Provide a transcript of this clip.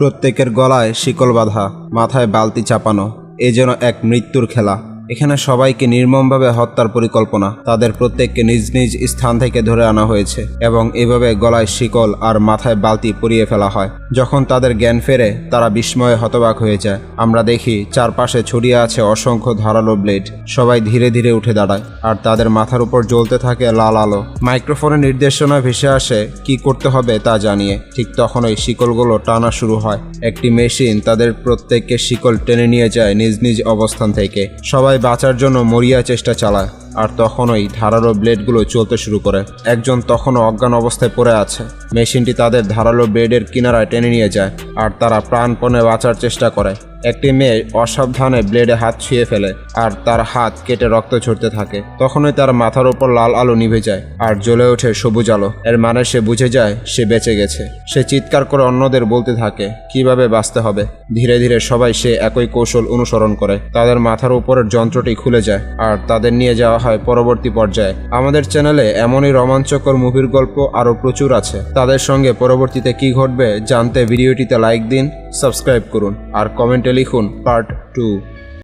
প্রত্যেকের গলায় শিকল বাঁধা মাথায় বালতি চাপানো এ যেন এক মৃত্যুর খেলা। এখানে সবাইকে নির্মমভাবে হত্যার পরিকল্পনা তাদের প্রত্যেককে নিজ নিজ স্থান থেকে ধরে আনা হয়েছে এবং এভাবে গলায় শিকল আর মাথায় বালতি পরিয়ে ফেলা হয়। যখন তাদের জ্ঞান ফেরে, তারা বিস্ময়ে হতবাক হয়ে যায়। আমরা দেখি চারপাশে ছড়িয়ে আছে অসংখ্য ধারালো ব্লেড। সবাই ধীরে ধীরে উঠে দাঁড়ায় আর তাদের মাথার উপর জ্বলতে থাকে লাল আলো। মাইক্রোফোনের নির্দেশনা ভেসে আসে, কি করতে হবে তা জানিয়ে। ঠিক তখনই শিকলগুলো টানা শুরু হয়। একটি মেশিন তাদের প্রত্যেককে শিকল টেনে নিয়ে যায় নিজ নিজ অবস্থান থেকে। সবাই বাঁচার জন্য মরিয়া চেষ্টা চালায়। আর তখনই ধারালো ব্লেডগুলো চলতে শুরু করে। একজন তখনও অজ্ঞান অবস্থায় পড়ে আছে। মেশিনটি তাদের ধারালো ব্লেডের কিনারায় টেনে নিয়ে যায় আর তারা প্রাণপণে বাঁচার চেষ্টা করে। একটি মেয়ে অসাবধানে ব্লেডে হাত ছুঁয়ে ফেলে আর তার হাত কেটে রক্ত ঝরতে থাকে। তখনই তার মাথার উপর লাল আলো নিভে যায় আর জ্বলে ওঠে সবুজ আলো। এর মানে সে বুঝে যায় সে বেঁচে গেছে। সে চিৎকার করে অন্যদের বলতে থাকে, কীভাবে বাঁচতে হবে? ধীরে ধীরে সবাই সে একই কৌশল অনুসরণ করে। তাদের মাথার উপরের যন্ত্রটি খুলে যায় আর তাদের নিয়ে যাওয়া হয় পরবর্তী পর্যায়ে। আমাদের চ্যানেলে এমনই রোমাঞ্চকর মুভির গল্প আরও প্রচুর আছে। তাদের সঙ্গে পরবর্তীতে কি ঘটবে জানতে ভিডিওটিতে লাইক দিন, সাবস্ক্রাইব করুন, আর কমেন্টে লিখুন পার্ট টু।